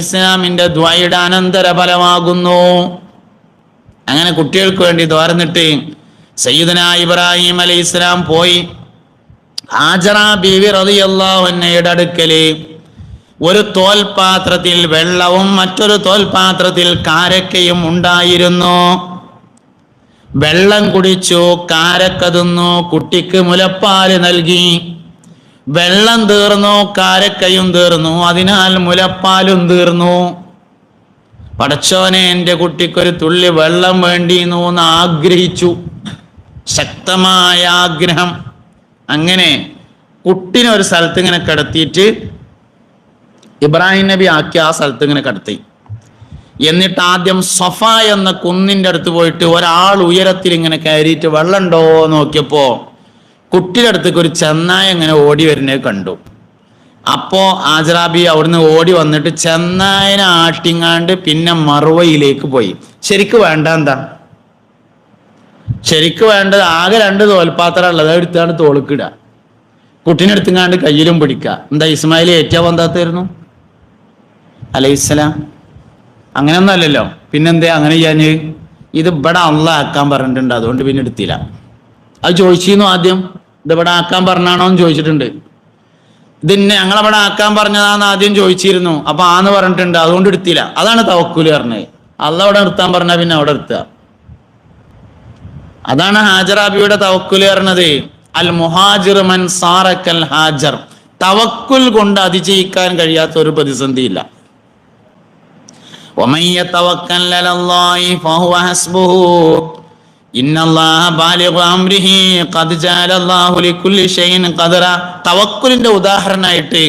ഇസ്ലാമിന്റെ ദ്വയുടെ അനന്തര ഫലമാകുന്നു അങ്ങനെ കുട്ടികൾക്ക് വേണ്ടി തോർന്നിട്ട് സയ്യിദന ഇബ്രാഹിം അലൈഹി ഇസ്ലാം പോയി. ഹാജറ ബീവി റളിയല്ലാഹുവിന്റെ അടുക്കൽ ഒരു തോൽപാത്രത്തിൽ വെള്ളവും മറ്റൊരു തോൽപാത്രത്തിൽ കാരക്കയും ഉണ്ടായിരുന്നു. വെള്ളം കുടിച്ചു കാരക്ക തിന്നു കുട്ടിക്ക് മുലപ്പാൽ നൽകി. വെള്ളം തീർന്നു കാരക്കയും തീർന്നു അതിനാൽ മുലപ്പാലും തീർന്നു. പടച്ചോനെ എന്റെ കുട്ടിക്കൊരു തുള്ളി വെള്ളം വേണ്ടി എന്ന് ആഗ്രഹിച്ചു. ശക്തമായ ആഗ്രഹം. അങ്ങനെ കുട്ടിനെ ഒരു സ്ഥലത്ത് ഇങ്ങനെ കിടത്തിയിട്ട് ഇബ്രാഹിം നബി ആക്കി ആ സ്ഥലത്ത് ഇങ്ങനെ കിടത്തി. എന്നിട്ട് ആദ്യം സഫ എന്ന കുന്നിന്റെ അടുത്ത് പോയിട്ട് ഒരാൾ ഉയരത്തിൽ ഇങ്ങനെ കയറിയിട്ട് വെള്ളം ഉണ്ടോ നോക്കിയപ്പോ കുട്ടിയുടെ അടുത്തേക്ക് ഒരു ചെന്നായ ഇങ്ങനെ ഓടി വരുന്നത് കണ്ടു. അപ്പോ ആജറാബി അവിടുന്ന് ഓടി വന്നിട്ട് ചെന്നായനെ ആട്ടിങ്ങാണ്ട് പിന്നെ മറുവയിലേക്ക് പോയി. ശരിക്ക് വേണ്ട എന്താ? ശരിക്ക് വേണ്ടത് ആകെ രണ്ട് തോൽപാത്രം ഉള്ളത്. എടുത്താണ് തോളുക്കിടുക കുട്ടീനെ എടുത്തുങ്ങാണ്ട് കയ്യിലും പിടിക്കുക എന്താ ഇസ്മായിൽ ഏറ്റവും വന്നാത്തായിരുന്നു അലൈസ്ലാം അങ്ങനെയൊന്നും അല്ലല്ലോ. പിന്നെന്തേ അങ്ങനെ ചെയ്യാന് ഇത് ഇവിടെ അള്ള ആക്കാൻ പറഞ്ഞിട്ടുണ്ട്. അതുകൊണ്ട് പിന്നെ എടുത്തില്ല. അത് ചോദിച്ചിരുന്നു ആദ്യം. ഇതിവിടെ ആക്കാൻ പറഞ്ഞാണോ എന്ന് ചോദിച്ചിട്ടുണ്ട്. ഇതിന്നെ ഞങ്ങളവിടെ ആക്കാൻ പറഞ്ഞതാന്ന് ആദ്യം ചോദിച്ചിരുന്നു. അപ്പൊ ആന്ന് പറഞ്ഞിട്ടുണ്ട്. അതുകൊണ്ട് എടുത്തില്ല. അതാണ് തവക്കുൽ പറഞ്ഞത്. അല്ല അവിടെ നിർത്താൻ പറഞ്ഞാൽ പിന്നെ അവിടെ എടുത്ത അതാണ് ഹാജറാബിയുടെ തവക്കുൽ പറഞ്ഞത്. അൽ മുഹാജിർ മൻ സാറക്കൽ ഹാജർ. തവക്കുൽ കൊണ്ട് അതിജയിക്കാൻ കഴിയാത്ത ഒരു പ്രതിസന്ധി ഇല്ല ഒമയ്യ തവക്കൽ തവക്കുലിന്റെ ഉദാഹരണമായിട്ട്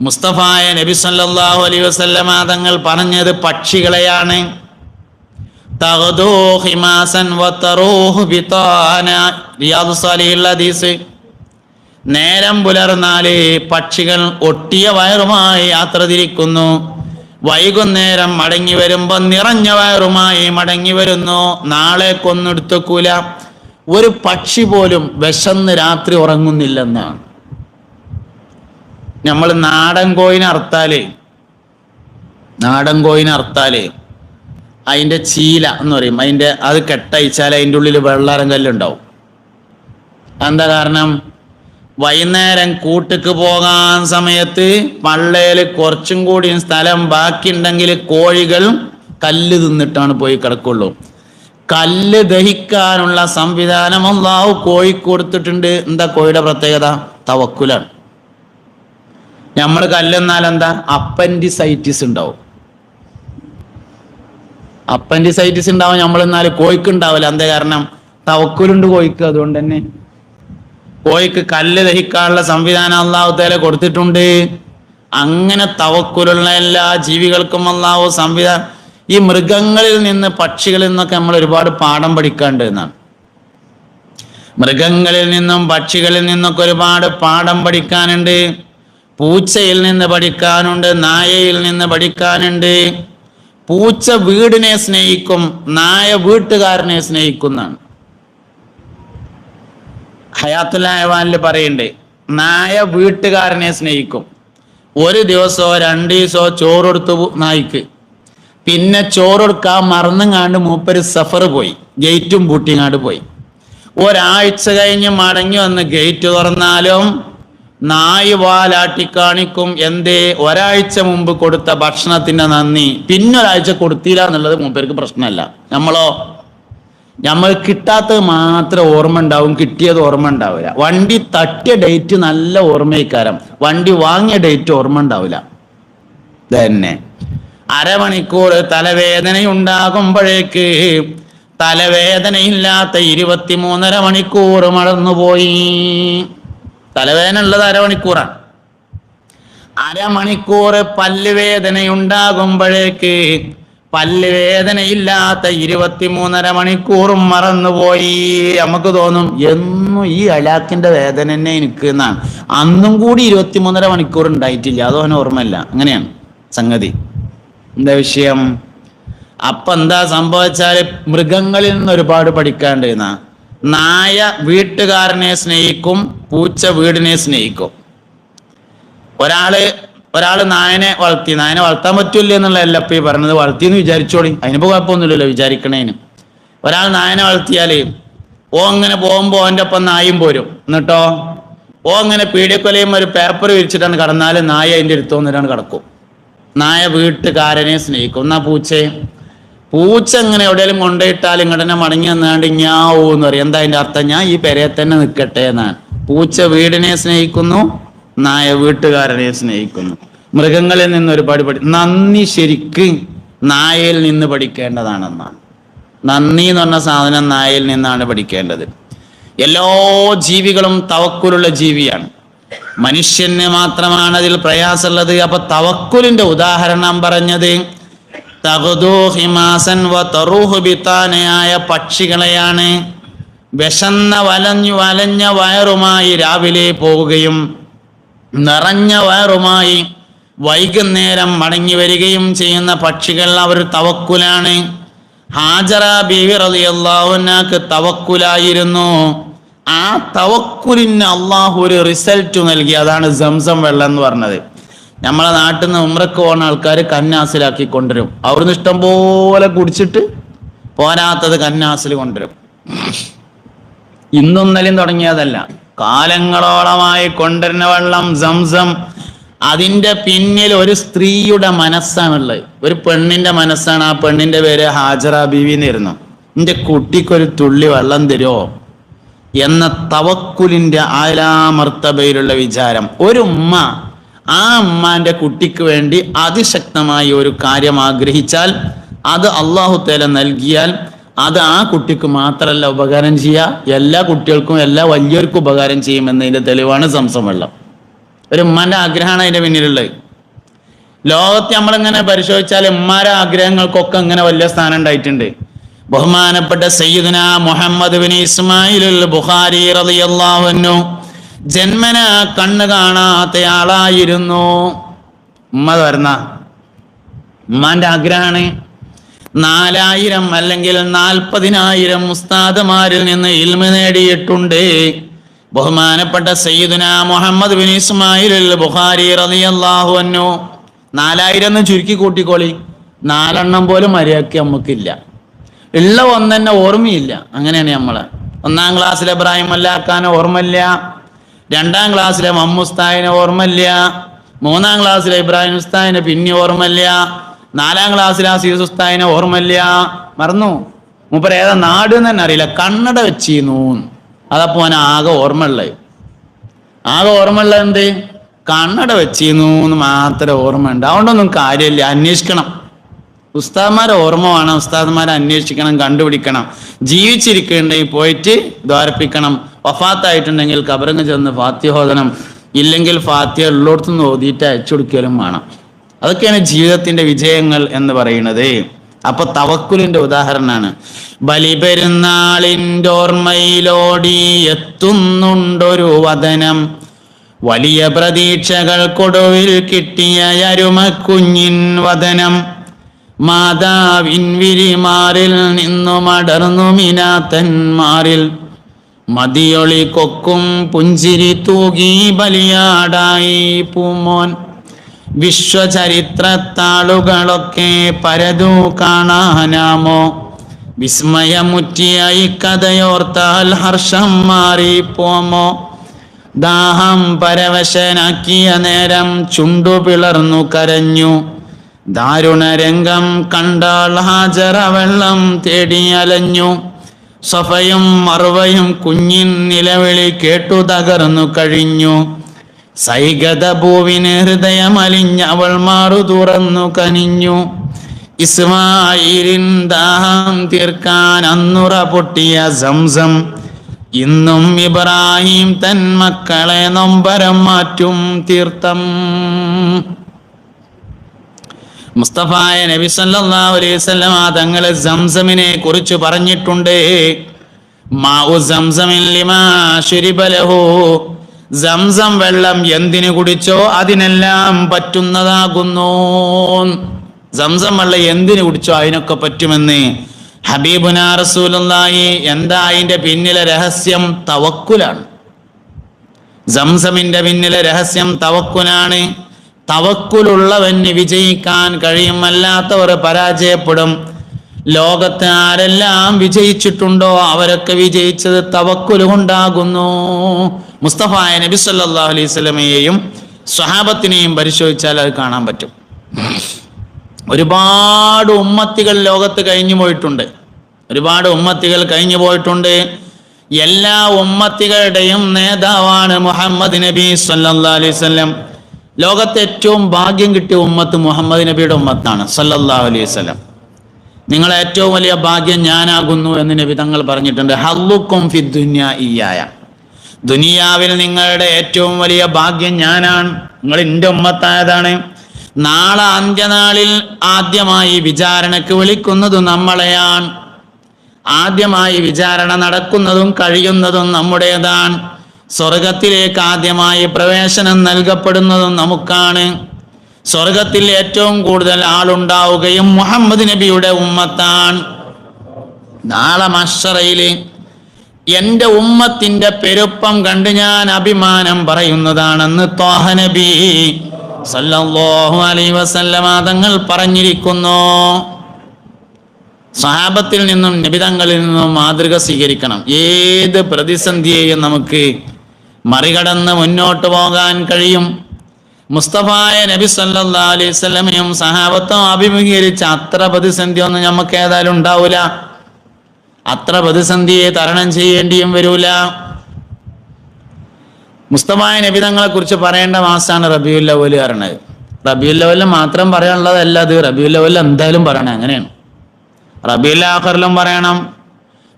മുസ്തഫായ നബി സല്ലല്ലാഹു അലൈഹി വസല്ലമ തങ്ങൾ പറഞ്ഞത് പക്ഷികളെയാണ്. നേരം പുലർന്നാൽ പക്ഷികൾ ഒട്ടിയ വയറുമായി യാത്ര തിരിക്കുന്നു. വൈകുന്നേരം മടങ്ങി വരുമ്പോ നിറഞ്ഞ വയറുമായി മടങ്ങി വരുന്നു. നാളെ കൊന്നെടുത്തക്കൂല. ഒരു പക്ഷി പോലും വിശന്ന് രാത്രി ഉറങ്ങുന്നില്ലെന്നാണ്. നമ്മൾ നാടൻ കോയിനെ അർത്താൽ നാടൻ കോയിനെ അർത്താൽ ചീല എന്ന് പറയും. അതിന്റെ അത് കെട്ടയച്ചാൽ അതിന്റെ ഉള്ളിൽ വെള്ളാരം കല്ലുണ്ടാവും. എന്താ കാരണം? വൈകുന്നേരം കൂട്ടുക്ക് പോകാൻ സമയത്ത് പള്ളയിൽ കുറച്ചും കൂടി സ്ഥലം ബാക്കിയുണ്ടെങ്കിൽ കോഴികൾ കല്ല് തിന്നിട്ടാണ് പോയി കിടക്കുള്ളൂ. കല്ല് ദഹിക്കാനുള്ള സംവിധാനം അള്ളാഹു കോഴി കൊടുത്തിട്ടുണ്ട്. എന്താ കോഴിയുടെ പ്രത്യേകത? തവക്കുലാണ്. നമ്മൾ കല്ലെന്നാൽ എന്താ? അപ്പൻഡിസൈറ്റിസ് ഉണ്ടാവും. അപ്പൻഡിസൈറ്റിസ് ഉണ്ടാവും. നമ്മൾ എന്നാൽ കോഴിക്ക് ഉണ്ടാവില്ല. എന്താ കാരണം? തവക്കുലുണ്ട് കോഴിക്ക്. അതുകൊണ്ട് തന്നെ കോഴിക്ക് കല്ല് ദഹിക്കാനുള്ള സംവിധാനം അള്ളാഹു തേല കൊടുത്തിട്ടുണ്ട്. അങ്ങനെ തവക്കുലുള്ള എല്ലാ ജീവികൾക്കും അള്ളാഹു സംവിധാനം ഈ മൃഗങ്ങളിൽ നിന്ന് പക്ഷികളിൽ നിന്നൊക്കെ നമ്മൾ ഒരുപാട് പാഠം പഠിക്കാണ്ട് എന്നാണ്. മൃഗങ്ങളിൽ നിന്നും പക്ഷികളിൽ നിന്നൊക്കെ ഒരുപാട് പാഠം പഠിക്കാനുണ്ട്. പൂച്ചയിൽ നിന്ന് പഠിക്കാനുണ്ട് നായയിൽ നിന്ന് പഠിക്കാനുണ്ട്. പൂച്ച വീടിനെ സ്നേഹിക്കും നായ വീട്ടുകാരനെ സ്നേഹിക്കുന്നതാണ് ഹയാത്തുല്ലാഹവാനിൽ പറയണ്ടേ നായ വീട്ടുകാരനെ സ്നേഹിക്കും. ഒരു ദിവസമോ രണ്ട് ദിവസമോ ചോറെടുത്തു നായിക്ക്. പിന്നെ ചോറെടുക്കാൻ മറന്നുങ്ങാണ്ട് മൂപ്പര് സഫർ പോയി ഗേറ്റും പൂട്ടിങ്ങാണ്ട് പോയി. ഒരാഴ്ച കഴിഞ്ഞ് മടങ്ങി വന്ന് ഗേറ്റ് തുറന്നാലും നായ് വാലാട്ടി കാണിക്കും എന്തേ ഒരാഴ്ച മുമ്പ് കൊടുത്ത ഭക്ഷണത്തിന്റെ നന്ദി. പിന്നൊരാഴ്ച കൊടുത്തില്ല എന്നുള്ളത് മൂപ്പേർക്ക് പ്രശ്നമല്ല. നമ്മളോ നമ്മൾ കിട്ടാത്തത് മാത്രം ഓർമ്മ ഉണ്ടാവും കിട്ടിയത് ഓർമ്മ ഉണ്ടാവില്ല. വണ്ടി തട്ടിയ ഡേറ്റ് നല്ല ഓർമ്മയിക്കാരം. വണ്ടി വാങ്ങിയ ഡേറ്റ് ഓർമ്മ ഉണ്ടാവില്ല. തന്നെ അരമണിക്കൂർ തലവേദന ഉണ്ടാകുമ്പോഴേക്ക് തലവേദനയില്ലാത്ത ഇരുപത്തിമൂന്നര മണിക്കൂർ മടന്നുപോയി തലവേദന ഉള്ളത് അരമണിക്കൂറാണ് അരമണിക്കൂർ പല്ലുവേദന ഉണ്ടാകുമ്പോഴേക്ക് പല്ല് വേദനയില്ലാത്ത ഇരുപത്തിമൂന്നര മണിക്കൂറും മറന്നുപോയി. നമുക്ക് തോന്നും എന്നും ഈ അലാക്കിന്റെ വേദന തന്നെ എനിക്ക് എന്നാണ്. അന്നും കൂടി ഇരുപത്തിമൂന്നര മണിക്കൂർ ഉണ്ടായിട്ടില്ല. അതോ അവന് ഓർമ്മയില്ല. അങ്ങനെയാണ് സംഗതി. എന്താ വിഷയം? അപ്പൊ എന്താ സംഭവിച്ചാൽ മൃഗങ്ങളിൽ നിന്ന് ഒരുപാട് പഠിക്കാണ്ട് നായ വീട്ടുകാരനെ സ്നേഹിക്കും പൂച്ച വീടിനെ സ്നേഹിക്കും. ഒരാൾ ഒരാൾ നായനെ വളർത്തി നായനെ വളർത്താൻ പറ്റൂല്ലേ എന്നുള്ളതല്ല ഇപ്പൊ ഈ പറഞ്ഞത്. വളർത്തി എന്ന് വിചാരിച്ചോളി. അതിനിപ്പോ കുഴപ്പമൊന്നുമില്ലല്ലോ വിചാരിക്കണേന്. ഒരാൾ നായനെ വളർത്തിയാൽ ഓ അങ്ങനെ പോകുമ്പോ അവന്റെ ഒപ്പം നായും പോരും. എന്നിട്ടോ? ഓ അങ്ങനെ പീഡിയക്കൊലയും ഒരു പേപ്പർ വിരിച്ചിട്ടാണ് കടന്നാൽ നായ അതിന്റെ അടുത്ത് വന്നിട്ടാണ് കിടക്കും. നായ വീട്ടുകാരനെ സ്നേഹിക്കും. എന്നാ പൂച്ചയെ പൂച്ച ഇങ്ങനെ എവിടെയെങ്കിലും കൊണ്ടുപോയിട്ടാൽ ഇങ്ങോട്ടെ മടങ്ങി വന്നാണ്ട് ഞാവൂ എന്ന് പറയും. എന്താ അതിന്റെ അർത്ഥം? ഞാൻ ഈ പെരയെ തന്നെ നിൽക്കട്ടെ എന്നാണ്. പൂച്ച വീടിനെ സ്നേഹിക്കുന്നു നായ വീട്ടുകാരനെ സ്നേഹിക്കുന്നു. മൃഗങ്ങളിൽ നിന്ന് ഒരുപാട് പഠി നന്ദി ശരിക്ക് നായയിൽ നിന്ന് പഠിക്കേണ്ടതാണെന്നാണ്. നന്ദി എന്ന് പറഞ്ഞ സാധനം നായയിൽ നിന്നാണ് പഠിക്കേണ്ടത്. എല്ലാ ജീവികളും തവക്കുലുള്ള ജീവിയാണ്. മനുഷ്യന് മാത്രമാണ് അതിൽ പ്രയാസമുള്ളത്. അപ്പൊ തവക്കുലിന്റെ ഉദാഹരണം പറഞ്ഞത് തകുദൂ ഹിമാസൻ വ പക്ഷികളെയാണ് വിശന്ന വലഞ്ഞു വലഞ്ഞ വയറുമായി രാവിലെ പോവുകയും നിറഞ്ഞ വയറുമായി വൈകുന്നേരം മടങ്ങി വരികയും ചെയ്യുന്ന പക്ഷികൾ അവർ തവക്കുലാണ്. ഹാജറ ബീവി റളിയല്ലാഹുവിനക്ക് തവക്കുലായിരുന്നു. ആ തവക്കുലിന് അള്ളാഹു ഒരു റിസൾട്ട് നൽകി. അതാണ് സംസം വെള്ളം എന്ന് പറഞ്ഞത്. നമ്മളെ നാട്ടിൽ നിന്ന് ഉമ്രക്ക് പോകുന്ന ആൾക്കാർ കന്നാസിലാക്കി കൊണ്ടുവരും. അവിടുന്ന് ഇഷ്ടം പോലെ കുടിച്ചിട്ട് പോരാത്തത് കന്നാസിൽ കൊണ്ടുവരും. ഇന്നും ഇന്നലെയും തുടങ്ങിയതല്ല. കാലങ്ങളോളമായി കൊണ്ടുവരുന്ന വെള്ളം സംസം. അതിന്റെ പിന്നിൽ ഒരു സ്ത്രീയുടെ മനസ്സാണുള്ളത്. ഒരു പെണ്ണിന്റെ മനസ്സാണ്. ആ പെണ്ണിന്റെ പേര് ഹാജറ ബീവി എന്നിരുന്നു എന്റെ കുട്ടിക്കൊരു തുള്ളി വെള്ളം തരുമോ? എന്ന തവക്കുലിന്റെ ആലാമർത്തബയിലുള്ള വിചാരം. ഒരു ഉമ്മ ആ ഉമ്മാന്റെ കുട്ടിക്ക് വേണ്ടി അതിശക്തമായി ഒരു കാര്യം ആഗ്രഹിച്ചാൽ അത് അള്ളാഹു തേല നൽകിയാൽ അത് ആ കുട്ടിക്ക് മാത്രമല്ല ഉപകാരം ചെയ്യുക എല്ലാ കുട്ടികൾക്കും എല്ലാ വലിയവർക്കും ഉപകാരം ചെയ്യുമെന്നതിന്റെ തെളിവാണ് സംസം വെള്ളം. ഒരു ഉമ്മാന്റെ ആഗ്രഹമാണ് അതിന്റെ പിന്നിലുള്ളത്. ലോകത്തെ നമ്മളിങ്ങനെ പരിശോധിച്ചാൽ ഉമ്മാരെ ആഗ്രഹങ്ങൾക്കൊക്കെ ഇങ്ങനെ വലിയ സ്ഥാനം ഉണ്ടായിട്ടുണ്ട്. ബഹുമാനപ്പെട്ട സയ്യിദന മുഹമ്മദ് ബിൻ ഇസ്മായിൽ ബുഖാരി റളിയല്ലാഹു അൻഹു ജന്മന കണ്ണ് കാണാത്തയാളായിരുന്നു ഉമ്മ വരുന്ന ഉമ്മാന്റെ ആഗ്രഹമാണ് നാലായിരം അല്ലെങ്കിൽ നാൽപ്പതിനായിരം ഉസ്താദമാരിൽ നിന്ന് ഇൽമ നേടിയിട്ടുണ്ട്. ബഹുമാനപ്പെട്ട സയ്യിദുന മുഹമ്മദ് ബിൻ ഇസ്മായിൽ ബുഖാരി റളിയല്ലാഹു അൻഹു. നാലായിരം എന്ന് ചുരുക്കി കൂട്ടിക്കോളി. നാലെണ്ണം പോലും മര്യാദയ്ക്ക് നമുക്കില്ല ഉള്ള ഒന്നെന്നെ ഓർമ്മയില്ല. അങ്ങനെയാണ് നമ്മൾ. ഒന്നാം ക്ലാസ്സിലെ ഇബ്രാഹിം അല്ലാക്കാൻ ഓർമ്മയില്ല. രണ്ടാം ക്ലാസ്സിലെ മമ്മുസ്തായിനെ ഓർമ്മയില്ല. മൂന്നാം ക്ലാസ്സിലെ ഇബ്രാഹിം ഉസ്താദിനെ പിന്നെ ഓർമ്മയില്ല. നാലാം ക്ലാസ്സിൽ ആ ഉസ്താദിനെ ഓർമ്മയില്ല. മറന്നു. മൂപ്പര് ഏതാ നാട് എന്ന് തന്നെ അറിയില്ല. കണ്ണട വെച്ചിരുന്നു. അതപ്പോ അവൻ ആകെ ഓർമ്മയുള്ളത്. ആകെ ഓർമ്മയുള്ളത് എന്ത്? കണ്ണട വെച്ചിരുന്നു എന്ന് മാത്രമേ ഓർമ്മയുണ്ട്. അതുകൊണ്ടൊന്നും കാര്യമില്ല. അന്വേഷിക്കണം. ഉസ്താദ്മാരെ ഓർമ്മ വേണം. ഉസ്താദ്മാരെ അന്വേഷിക്കണം കണ്ടുപിടിക്കണം. ജീവിച്ചിരിക്കുന്നുണ്ടെങ്കിൽ പോയിട്ട് ദ്വാരപ്പിക്കണം. വഫാത്തായിട്ടുണ്ടെങ്കിൽ കബറങ്ങ് ചെന്ന് ഫാത്യഹോദനം ഇല്ലെങ്കിൽ ഫാത്യ ഉള്ളിടത്തുനിന്ന് ഓതിയിട്ട് അയച്ചു കൊടുക്കലും വേണം. അതൊക്കെയാണ് ജീവിതത്തിന്റെ വിജയങ്ങൾ എന്ന് പറയുന്നത്. അപ്പൊ തവക്കുലിന്റെ ഉദാഹരണമാണ്. ബലിപെരുന്നാളിന്റെ ഓർമ്മയിലോടി എത്തുന്നുണ്ടൊരു വതനം വലിയ പ്രതീക്ഷകൾക്കൊടുവിൽ കിട്ടിയ അരുമക്കുഞ്ഞിൻ വതനം മാതാവിൻ വിരിമാറിൽ നിന്നു മടർന്നു മിനാത്തന്മാറിൽ മതിയൊളി കൊക്കും പുഞ്ചിരി തൂകി ബലിയാടായി പൂമോൻ. വിശ്വചരിത്രത്താളുകളൊക്കെ പരതു കാണാനാമോ? വിസ്മയമുറ്റിയായി കഥയോർത്താൽ ഹർഷം മാറിപ്പോമോ? ദാഹം പരവശനാക്കിയ നേരം ചുണ്ടു പിളർന്നു കരഞ്ഞു. ദാരുണരംഗം കണ്ടാൾ ഹാജറ വെള്ളം തേടി അലഞ്ഞു സഫയും മറുവയും കുഞ്ഞിൻ നിലവിളി കേട്ടു തകർന്നു കഴിഞ്ഞു. സൈകത ഭൂവിന് ഹൃദയമലിഞ്ഞ അവൾ മാറു തുറന്നു കനിഞ്ഞു. ഇസ്മായിലിൻ ദാഹം തീർക്കാൻ അന്നുറ പൊട്ടിയ സംസം. ഇന്നും ഇബ്രാഹിം തൻ മക്കളെ നൊമ്പരം മാറ്റും തീർത്ഥം. മുസ്തഫായ നബി സല്ലല്ലാഹു അലൈഹി വസല്ലമ തങ്ങളെ സംസമിനെ കുറിച്ച് പറഞ്ഞിട്ടുണ്ട്. മാഉ സംസമിൻ ലിമാ ശുരിബ ലഹു. സംസം വെള്ളം എന്തിനു കുടിച്ചോ അതിനെല്ലാം പറ്റുന്നതാകുന്നു. സംസം വെള്ളം എന്തിനു കുടിച്ചോ അതിനൊക്കെ പറ്റുമെന്ന് ഹബീബുന റസൂലുള്ളാഹി എന്താ അതിന്റെ പിന്നിലെ രഹസ്യം? തവക്കുലാണ്. സംസമിന്റെ പിന്നിലെ രഹസ്യം തവക്കുലാണ് തവക്കുലുള്ളവന് വിജയിക്കാൻ കഴിയും അല്ലാത്തവർ പരാജയപ്പെടും. ലോകത്ത് ആരെല്ലാം വിജയിച്ചിട്ടുണ്ടോ അവരൊക്കെ വിജയിച്ചത് തവക്കുൽ കൊണ്ടാകുന്നു മുസ്തഫായ നബി സല്ലല്ലാഹു അലൈഹി സ്വലമയെയും സ്വഹാബത്തിനെയും പരിശോധിച്ചാൽ അത് കാണാൻ പറ്റും. ഒരുപാട് ഉമ്മത്തികൾ ലോകത്ത് കഴിഞ്ഞു പോയിട്ടുണ്ട്. ഒരുപാട് ഉമ്മത്തികൾ കഴിഞ്ഞു പോയിട്ടുണ്ട്. എല്ലാ ഉമ്മത്തികളുടെയും നേതാവാണ് മുഹമ്മദ് നബി സല്ലല്ലാഹു അലൈഹി വസല്ലം. ലോകത്തെ ഏറ്റവും ഭാഗ്യം കിട്ടിയ ഉമ്മത്ത് മുഹമ്മദ് നബിയുടെ ഉമ്മത്താണ് സല്ലല്ലാഹു അലൈഹി വസല്ലം. നിങ്ങളെ ഏറ്റവും വലിയ ഭാഗ്യം ഞാനാകുന്നു എന്ന് നബി തങ്ങൾ പറഞ്ഞിട്ടുണ്ട്. ഹല്ലുക്കും ഫിദ് ദുന്യ ഇയായ ദുനിയാവിൽ നിങ്ങളുടെ ഏറ്റവും വലിയ ഭാഗ്യം ഞാനാണ്. നിങ്ങൾ എന്റെ ഉമ്മത്തായതാണ്. നാളെ അന്ത്യനാളിൽ ആദ്യമായി വിചാരണക്ക് വിളിക്കുന്നത് നമ്മളെയാണ്. ആദ്യമായി വിചാരണ നടക്കുന്നതും കഴിയുന്നതും നമ്മുടേതാണ്. സ്വർഗത്തിലേക്ക് ആദ്യമായി പ്രവേശനം നൽകപ്പെടുന്നതും നമുക്കാണ്. സ്വർഗത്തിൽ ഏറ്റവും കൂടുതൽ ആളുണ്ടാവുകയും മുഹമ്മദ് നബിയുടെ ഉമ്മത്താണ്. നാളെ മഷറയിൽ എന്റെ ഉമ്മത്തിന്റെ പെരുപ്പം കണ്ട് ഞാൻ അഭിമാനം പറയുന്നതാണെന്ന് തോഹനബി സല്ലാഹു അലൈ വസല്ലമാതങ്ങൾ വസല്ലമ തങ്ങൾ പറഞ്ഞിരിക്കുന്നു. സഹാബത്തിൽ നിന്നും നിബിതങ്ങളിൽ നിന്നും മാതൃക സ്വീകരിക്കണം. ഏത് പ്രതിസന്ധിയെയും നമുക്ക് മറികടന്ന് മുന്നോട്ട് പോകാൻ കഴിയും. മുസ്തഫായ നബി സല്ലാ അലൈഹി സ്വലമയും സഹാബത്തും അഭിമുഖീകരിച്ച അത്ര പ്രതിസന്ധിയൊന്നും നമുക്ക് ഏതായാലും ഉണ്ടാവൂല. അത്ര പ്രതിസന്ധിയെ തരണം ചെയ്യേണ്ടിയും വരൂല. മുസ്തഫായ നബി തങ്ങളെ കുറിച്ച് പറയേണ്ട മാസമാണ് റബിയുല്ലവൽ പറയണത് റബിയുൽ ലവലിൽ മാത്രം പറയാനുള്ളതല്ല അത്. റബിയുല്ലവൽ എന്തായാലും പറയണം. അങ്ങനെയാണ്. റബിയുൽ ആഖറിലും പറയണം.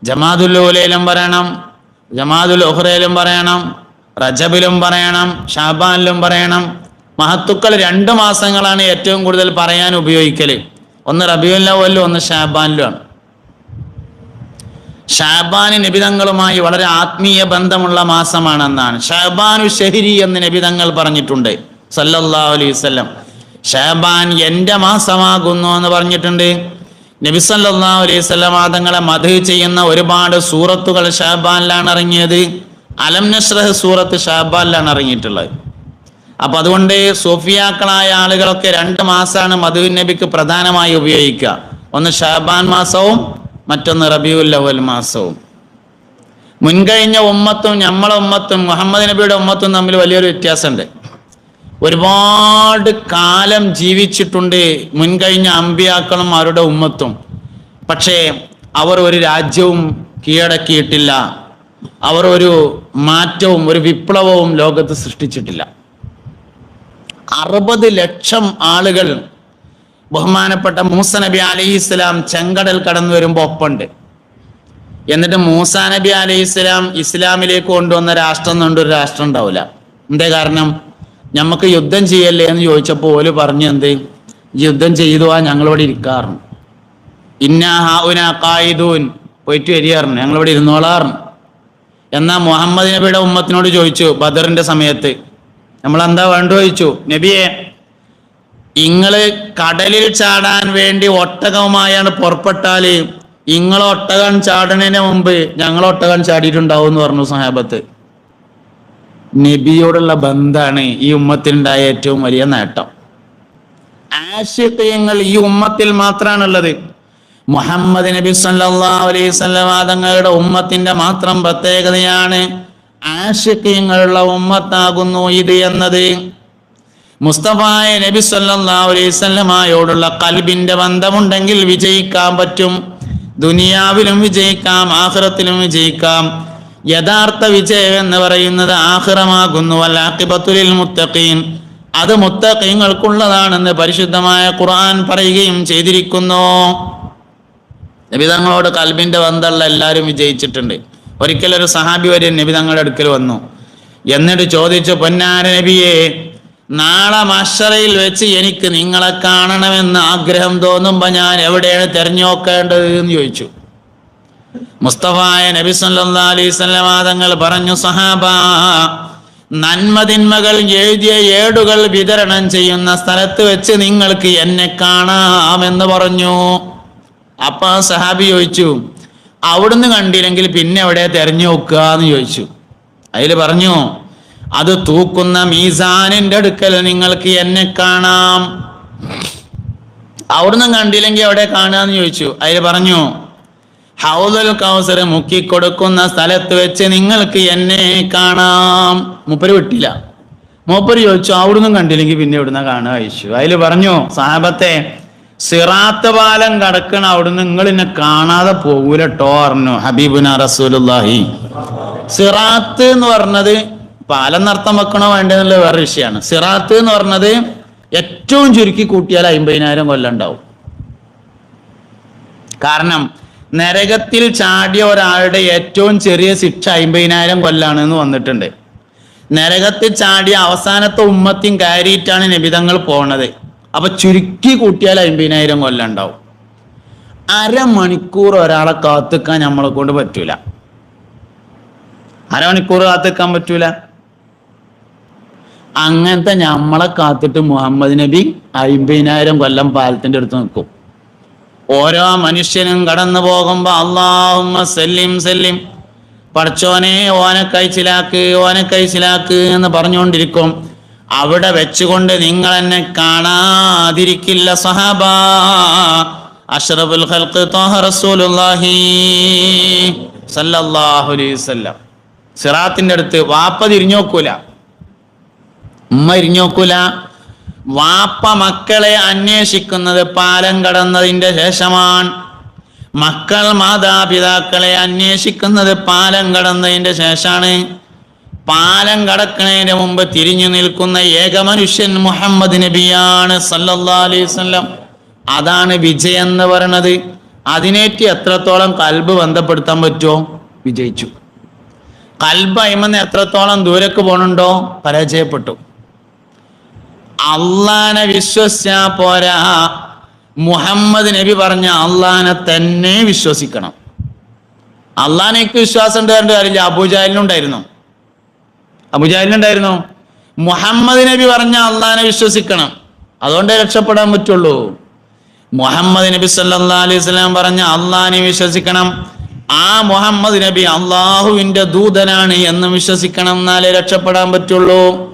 ജമാദുൽ ഊലയിലും പറയണം. ജമാദുൽ ഉഹ്റയിലും പറയണം. റജബിലും പറയണം. ഷാബാനിലും പറയണം. മഹത്തുക്കൾ രണ്ട് മാസങ്ങളാണ് ഏറ്റവും കൂടുതൽ പറയാൻ ഉപയോഗിക്കൽ. ഒന്ന് റബിയുൽ ഒന്ന് ഒന്ന് ഷാബാനിലുമാണ് ഷാബാന് നിബിതങ്ങളുമായി വളരെ ആത്മീയ ബന്ധമുള്ള മാസമാണെന്നാണ്. ഷാബാനു ഷഹരി എന്ന് നിബിതങ്ങൾ പറഞ്ഞിട്ടുണ്ട്. സല്ലല്ലാഹു അലൈഹി വസല്ലം. ഷാബാൻ എന്റെ മാസമാകുന്നു എന്ന് പറഞ്ഞിട്ടുണ്ട്. നബി സല്ലല്ലാഹു അലൈഹി വസല്ലം തങ്ങളെ മധു ചെയ്യുന്ന ഒരുപാട് സൂറത്തുകൾ ഷാബാനിലാണ് ഇറങ്ങിയത്. അലം സൂറത്ത് ഷാബാനിലാണ് ഇറങ്ങിയിട്ടുള്ളത്. അപ്പൊ അതുകൊണ്ട് സോഫിയാക്കളായ ആളുകളൊക്കെ രണ്ട് മാസമാണ് മധു നബിക്ക് പ്രധാനമായി ഉപയോഗിക്കുക. ഒന്ന് ഷാബാൻ മാസവും മറ്റൊന്ന് റബിയുൽ അവൽ മാസവും. മുൻകഴിഞ്ഞ ഉമ്മത്തും നമ്മളെ ഉമ്മത്തും മുഹമ്മദ് നബിയുടെ ഉമ്മത്തും തമ്മിൽ വലിയൊരു വ്യത്യാസമുണ്ട്. ഒരുപാട് കാലം ജീവിച്ചിട്ടുണ്ട് മുൻകഴിഞ്ഞ അമ്പിയാക്കളും അവരുടെ ഉമ്മത്തും. പക്ഷേ അവർ ഒരു രാജ്യവും കീഴടക്കിയിട്ടില്ല. അവർ ഒരു മാറ്റവും ഒരു വിപ്ലവവും ലോകത്ത് സൃഷ്ടിച്ചിട്ടില്ല. അറുപത് ലക്ഷം ആളുകൾ ബഹുമാനപ്പെട്ട മൂസ നബി അലൈഹി ഇസ്ലാം ചെങ്കടൽ കടന്നു വരുമ്പോൾ ഒപ്പുണ്ട്. എന്നിട്ട് മൂസ നബി അലൈഹി ഇസ്ലാം ഇസ്ലാമിലേക്ക് കൊണ്ടുവന്ന രാഷ്ട്രം കൊണ്ട് ഒരു രാഷ്ട്രം ഉണ്ടാവില്ല. എന്തേ കാരണം? നമുക്ക് യുദ്ധം ചെയ്യല്ലേ എന്ന് ചോദിച്ചപ്പോൾ ഓൽ പറഞ്ഞു എന്ത്? യുദ്ധം ചെയ്തു ആ ഞങ്ങളിവിടെ ഇരിക്കാറുണ്ട് ഇന്ന ഹാഉന കായിദൂൻ പോയിട്ട് വരികയായിരുന്നു ഞങ്ങളിവിടെ ഇരുന്നോളാറുണ്ട് എന്നാ മുഹമ്മദ് നബിയുടെ ഉമ്മത്തിനോട് ചോദിച്ചു ബദറിന്റെ സമയത്ത്. നമ്മൾ എന്താ വേണ്ട ചോദിച്ചു? നബിയെ ഇങ്ങൾ കടലിൽ ചാടാൻ വേണ്ടി ഒട്ടകവുമായാണ് പുറപ്പെട്ടാൽ ഇങ്ങൾ ഒട്ടകം ചാടുന്നതിന് മുമ്പ് ഞങ്ങൾ ഒട്ടകം ചാടിയിട്ടുണ്ടാവും എന്ന് പറഞ്ഞു സഹാബത്ത്. നബിയോടുള്ള ബന്ധാണ് ഈ ഉമ്മത്തിനുണ്ടായ ഏറ്റവും വലിയ നേട്ടം. ആശയങ്ങൾ ഈ ഉമ്മത്തിൽ മാത്രമാണുള്ളത്. മുഹമ്മദ് നബി സല്ലല്ലാഹു അലൈഹി തങ്ങളുടെ ഉമ്മത്തിന്റെ മാത്രം പ്രത്യേകതയാണ് ആശയങ്ങളുള്ള ഉമ്മത്താകുന്നു ഇത് എന്നത്. മുസ്തഫായ നബി സല്ലല്ലാഹു അലൈഹി വസല്ലമയോടുള്ള കൽബിന്റെ ബന്ധമുണ്ടെങ്കിൽ വിജയിക്കാൻ പറ്റും. ദുനിയാവിലും വിജയിക്കാം ആഖിറത്തിലും വിജയിക്കാം. യഥാർത്ഥ വിജയം എന്ന് പറയുന്നത് ആഖിറമാകുന്നു. അല്ലാഖിബത്തുലിൽ മുത്തഖീൻ. അത് മുത്തഖീങ്ങൾക്കുള്ളതാണെന്ന് പരിശുദ്ധമായ ഖുർആൻ പറയുകയും ചെയ്തിരിക്കുന്നു. നബി തങ്ങളോട് കൽബിന്റെ ബന്ധമുള്ള എല്ലാവരും വിജയിച്ചിട്ടുണ്ട്. ഒരിക്കലൊരു സഹാബി വരെ നബി തങ്ങളുടെ അടുക്കൽ വന്നു. എന്നിട്ട് ചോദിച്ചു പൊന്നാര നബിയെ നാളെ മഷറയിൽ വെച്ച് എനിക്ക് നിങ്ങളെ കാണണമെന്ന് ആഗ്രഹം തോന്നുമ്പോൾ ഞാൻ എവിടെയാണ് തെരഞ്ഞോക്കേണ്ടത് എന്ന് ചോദിച്ചു. മുസ്തഫായ നബി വസല്ലമ തങ്ങൾ പറഞ്ഞു സഹാബ നന്മതിന്മകൾ എഴുതിയ ഏടുകൾ വിതരണം ചെയ്യുന്ന സ്ഥലത്ത് വെച്ച് നിങ്ങൾക്ക് എന്നെ കാണാമെന്ന് പറഞ്ഞു. അപ്പൊ സഹാബി ചോദിച്ചു അവിടുന്ന് കണ്ടില്ലെങ്കിൽ പിന്നെ എവിടെ തെരഞ്ഞു നോക്കുക എന്ന് ചോദിച്ചു. അതിൽ പറഞ്ഞു അത് തൂക്കുന്ന മീസാനിന്റെ അടുക്കൽ നിങ്ങൾക്ക് എന്നെ കാണാം. അവിടുന്ന് കണ്ടില്ലെങ്കിൽ എവിടെ കാണാന്ന് ചോദിച്ചു. അതിൽ പറഞ്ഞു ഹൗദൽ കൗസർ മുക്കിക്കൊടുക്കുന്ന സ്ഥലത്ത് വെച്ച് നിങ്ങൾക്ക് എന്നെ കാണാം. മൂപ്പര് വിട്ടില്ല. മൂപ്പര് ചോദിച്ചു അവിടുന്ന് കണ്ടില്ലെങ്കിൽ പിന്നെ ഇവിടുന്ന് കാണുക അയച്ചു അതിൽ പറഞ്ഞു സാഹബത്തെ സിറാത്ത് പാലം കടക്കണ അവിടുന്ന് നിങ്ങൾ എന്നെ കാണാതെ പോകൂലട്ടോ പറഞ്ഞു ഹബീബുന റസൂലുല്ലാഹി സിറാത്ത് എന്ന് പറഞ്ഞത് പാലം നർത്തം വെക്കണോ വേണ്ടെന്നുള്ള വേറെ വിഷയമാണ്. സിറാത്ത് എന്ന് പറഞ്ഞത് ഏറ്റവും ചുരുക്കി കൂട്ടിയാൽ അമ്പതിനായിരം കൊല്ലം ഉണ്ടാവും. കാരണം നരകത്തിൽ ചാടിയ ഒരാളുടെ ഏറ്റവും ചെറിയ ശിക്ഷ അമ്പതിനായിരം കൊല്ലാണ് എന്ന് വന്നിട്ടുണ്ട്. നരകത്തിൽ ചാടിയ അവസാനത്തെ ഉമ്മത്തിയും കയറിയിട്ടാണ് നിബിതങ്ങൾ പോണത്. അപ്പൊ ചുരുക്കി കൂട്ടിയാൽ അമ്പതിനായിരം കൊല്ലം ഉണ്ടാവും. അരമണിക്കൂർ ഒരാളെ കാത്തുക്കാൻ നമ്മളെ കൊണ്ട് പറ്റൂല. അരമണിക്കൂർ കാത്തുക്കാൻ പറ്റൂല. അങ്ങനത്തെ നമ്മളെ കാത്തിട്ട് മുഹമ്മദ് നബി അമ്പതിനായിരം കൊല്ലം പാലത്തിന്റെ അടുത്ത് നിൽക്കും. ഓരോ മനുഷ്യനും കടന്നു പോകുമ്പോ അള്ളാഹുമ്മ സെല്ലിം സെല്ലിം. പഠിച്ചോനെ ഓനെ കഴിച്ചിലാക്ക് ഓനെ കഴിച്ചിലാക്ക് എന്ന് പറഞ്ഞുകൊണ്ടിരിക്കും. അവിടെ വെച്ചുകൊണ്ട് നിങ്ങൾ എന്നെ കാണാതിരിക്കില്ല സഹാബ. അഷ്റഫുൽ ഖൽഖ് ത്വാഹ സല്ലല്ലാഹു അലൈഹി വസല്ലം. സിറാത്തിന്റെ അടുത്ത് വാപ്പ തിരിഞ്ഞു നോക്കൂല ഉമ്മ ഇരിഞ്ഞു വാപ്പ മക്കളെ അന്വേഷിക്കുന്നത് പാലം കടന്നതിന്റെ ശേഷമാണ്. മക്കൾ മാതാപിതാക്കളെ അന്വേഷിക്കുന്നത് പാലം കടന്നതിന്റെ ശേഷമാണ്. പാലം കടക്കുന്നതിന് മുമ്പ് തിരിഞ്ഞു നിൽക്കുന്ന ഏക മനുഷ്യൻ മുഹമ്മദ് നബിയാണ് സല്ലല്ലാ അലൈഹി വസല്ലം. അതാണ് വിജയം എന്ന് പറയണത്. അതിനേറ്റി എത്രത്തോളം കൽബ് ബന്ധപ്പെടുത്താൻ പറ്റുമോ വിജയിച്ചു. കൽബ് അയിമെന്ന് എത്രത്തോളം ദൂരക്ക് പോണുണ്ടോ? പരാജയപ്പെട്ടു. അള്ളാനെ വിശ്വസിച്ചാ പോരാ. മുഹമ്മദ് നബി പറഞ്ഞ അള്ളാനെ തന്നെ വിശ്വസിക്കണം. അള്ളാനേക്ക് വിശ്വാസം ഉണ്ടായിരുന്നു കാര്യമില്ല. അബുജാലിനുണ്ടായിരുന്നു. അബുജാലിനുണ്ടായിരുന്നു. മുഹമ്മദ് നബി പറഞ്ഞ അള്ളാനെ വിശ്വസിക്കണം. അതുകൊണ്ടേ രക്ഷപ്പെടാൻ പറ്റുള്ളൂ. മുഹമ്മദ് നബി സല്ലാ അലൈഹി സ്വലാം പറഞ്ഞ അള്ളാനെ വിശ്വസിക്കണം. ആ മുഹമ്മദ് നബി അള്ളാഹുവിന്റെ ദൂതനാണ് എന്ന് വിശ്വസിക്കണം എന്നാലേ രക്ഷപ്പെടാൻ പറ്റുള്ളൂ.